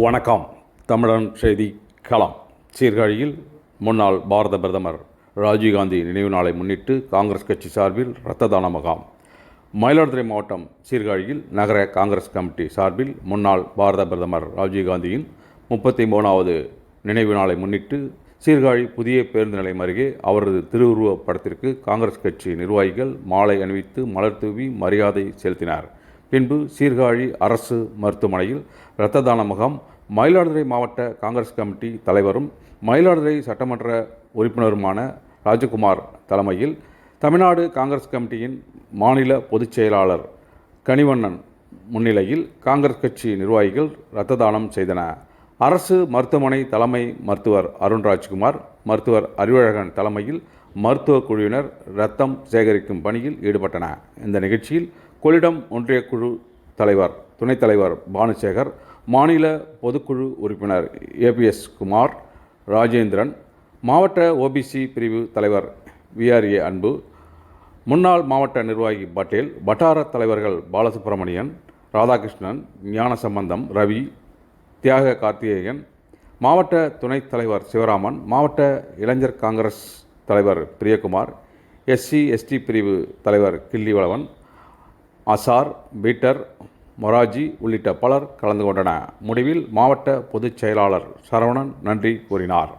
வணக்கம். தமிழன் செய்தி களம். சீர்காழியில் முன்னாள் பாரத பிரதமர் ராஜீவ்காந்தி நினைவு நாளை முன்னிட்டு காங்கிரஸ் கட்சி சார்பில் இரத்த தான முகாம். மயிலாடுதுறை மாவட்டம் சீர்காழியில் நகர காங்கிரஸ் கமிட்டி சார்பில் முன்னாள் பாரத பிரதமர் ராஜீவ்காந்தியின் முப்பத்தி மூணாவது நினைவு நாளை முன்னிட்டு சீர்காழி புதிய பேருந்து நிலையம் அருகே அவரது திருவுருவப் படத்திற்கு காங்கிரஸ் கட்சி நிர்வாகிகள் மாலை அணிவித்து மலர் தூவி மரியாதை செலுத்தினார். பின்பு சீர்காழி அரசு மருத்துவமனையில் இரத்த தான முகாம் மயிலாடுதுறை மாவட்ட காங்கிரஸ் கமிட்டி தலைவரும் மயிலாடுதுறை சட்டமன்ற உறுப்பினருமான ராஜகுமார் தலைமையில் தமிழ்நாடு காங்கிரஸ் கமிட்டியின் மாநில பொதுச் செயலாளர் கனிவண்ணன் முன்னிலையில் காங்கிரஸ் கட்சி நிர்வாகிகள் இரத்த தானம் செய்தன. அரசு மருத்துவமனை தலைமை மருத்துவர் அருண்ராஜ்குமார் மருத்துவர் அறிவழகன் தலைமையில் மருத்துவ குழுவினர் இரத்தம் சேகரிக்கும் பணியில் ஈடுபட்டன. இந்த நிகழ்ச்சியில் கொள்ளிடம் ஒன்றிய குழு தலைவர் துணைத் தலைவர் பானுசேகர் மாநில பொதுக்குழு உறுப்பினர் ஏபிஎஸ் குமார் ராஜேந்திரன் மாவட்ட ஓபிசி பிரிவு தலைவர் விஆர்ஏ அன்பு முன்னாள் மாவட்ட நிர்வாகி பட்டேல் வட்டார தலைவர்கள் பாலசுப்ரமணியன் ராதாகிருஷ்ணன் ஞானசம்பந்தம் ரவி தியாக கார்த்திகேயன் மாவட்ட துணைத் தலைவர் சிவராமன் மாவட்ட இளைஞர் காங்கிரஸ் தலைவர் பிரியகுமார் எஸ்சி எஸ்டி பிரிவு தலைவர் கிள்ளிவளவன் அசார் பீட்டர் மொராஜி உள்ளிட்ட பலர் கலந்து கொண்டனர். முடிவில் மாவட்ட பொதுச் செயலாளர் சரவணன் நன்றி கூறினார்.